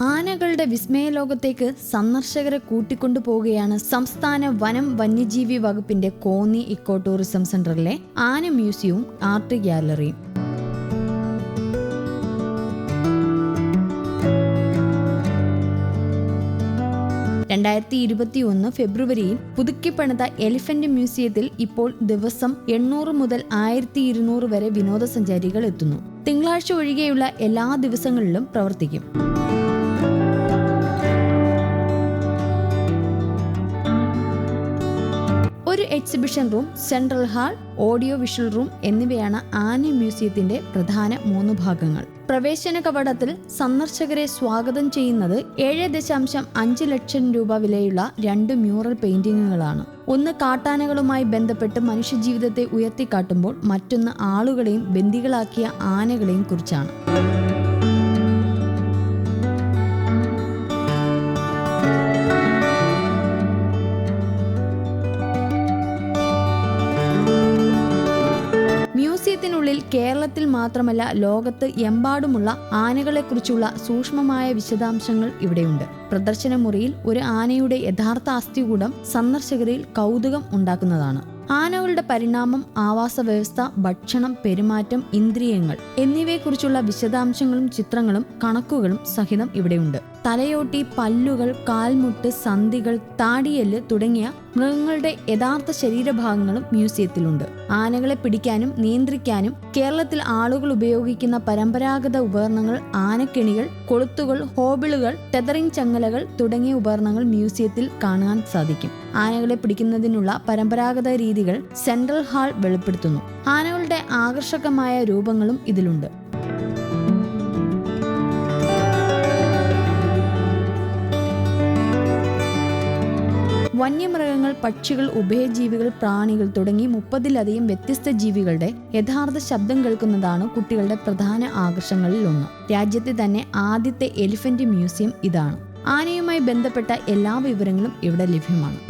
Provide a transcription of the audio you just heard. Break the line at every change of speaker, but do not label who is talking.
ആനകളുടെ വിസ്മയ ലോകത്തേക്ക് സന്ദർശകരെ കൂട്ടിക്കൊണ്ടു പോവുകയാണ് സംസ്ഥാന വനം വന്യജീവി വകുപ്പിന്റെ കോന്നി ഇക്കോ ടൂറിസം സെന്ററിലെ ആന മ്യൂസിയവും ആർട്ട് ഗ്യാലറിയും രണ്ടായിരത്തി ഇരുപത്തി ഒന്ന് ഫെബ്രുവരിയിൽ പുതുക്കിപ്പണിത എലിഫന്റ് മ്യൂസിയത്തിൽ ഇപ്പോൾ ദിവസം എണ്ണൂറ് മുതൽ ആയിരത്തി ഇരുന്നൂറ് വരെ വിനോദസഞ്ചാരികൾ എത്തുന്നു. തിങ്കളാഴ്ച ഒഴികെയുള്ള എല്ലാ ദിവസങ്ങളിലും പ്രവർത്തിക്കും. Exhibition room central hall audio visual room എന്നിവയാണ് ആനി മ്യൂസിയത്തിന്റെ പ്രധാന മൂന്ന് ഭാഗങ്ങൾ. പ്രവേശന കവാടത്തിൽ സന്ദർശകരെ സ്വാഗതം ചെയ്യുന്നത് ഏഴ് ദശാംശം അഞ്ച് ലക്ഷം രൂപ വിലയുള്ള രണ്ട് മ്യൂറൽ പെയിന്റിങ്ങുകളാണ്. ഒന്ന് കാട്ടാനകളുമായി ബന്ധപ്പെട്ട് മനുഷ്യജീവിതത്തെ ഉയർത്തിക്കാട്ടുമ്പോൾ മറ്റൊന്ന് ആളുകളെയും ബന്ദികളാക്കിയ ആനകളെയും കുറിച്ചാണ്. കേരളത്തിൽ മാത്രമല്ല ലോകത്ത് എമ്പാടുമുള്ള ആനകളെക്കുറിച്ചുള്ള സൂക്ഷ്മമായ വിശദാംശങ്ങൾ ഇവിടെയുണ്ട്. പ്രദർശന മുറിയിൽ ഒരു ആനയുടെ യഥാർത്ഥ അസ്ഥികൂടം സന്ദർശകരിൽ കൗതുകം ഉണ്ടാക്കുന്നതാണ്. ആനകളുടെ പരിണാമം ആവാസ വ്യവസ്ഥ ഭക്ഷണം പെരുമാറ്റം ഇന്ദ്രിയങ്ങൾ എന്നിവയെക്കുറിച്ചുള്ള വിശദാംശങ്ങളും ചിത്രങ്ങളും കണക്കുകളും സഹിതം ഇവിടെയുണ്ട്. തലയോട്ടി പല്ലുകൾ കാൽമുട്ട് സന്ധികൾ താടിയൽ തുടങ്ങിയ മൃഗങ്ങളുടെ യഥാർത്ഥ ശരീരഭാഗങ്ങളും മ്യൂസിയത്തിലുണ്ട്. ആനകളെ പിടിക്കാനും നിയന്ത്രിക്കാനും കേരളത്തിൽ ആളുകൾ ഉപയോഗിക്കുന്ന പരമ്പരാഗത ഉപകരണങ്ങൾ ആനക്കെണികൾ കൊളുത്തുകൾ ഹോബിളുകൾ ടെതറിംഗ് ചങ്ങലകൾ തുടങ്ങിയ ഉപകരണങ്ങൾ മ്യൂസിയത്തിൽ കാണാൻ സാധിക്കും. ആനകളെ പിടിക്കുന്നതിനുള്ള പരമ്പരാഗത രീതികൾ സെൻട്രൽ ഹാൾ വെളിപ്പെടുത്തുന്നു. ആനകളുടെ ആകർഷകമായ രൂപങ്ങളും ഇതിലുണ്ട്. വന്യമൃഗങ്ങൾ പക്ഷികൾ ഉഭയജീവികൾ പ്രാണികൾ തുടങ്ങി മുപ്പതിലധികം വ്യത്യസ്ത ജീവികളുടെ യഥാർത്ഥ ശബ്ദം കേൾക്കുന്നതാണ് കുട്ടികളുടെ പ്രധാന ആകർഷണങ്ങളിൽ ഒന്ന്. രാജ്യത്തെ തന്നെ ആദ്യത്തെ എലിഫന്റ് മ്യൂസിയം ഇതാണ്. ആനയുമായി ബന്ധപ്പെട്ട എല്ലാ വിവരങ്ങളും ഇവിടെ ലഭ്യമാണ്.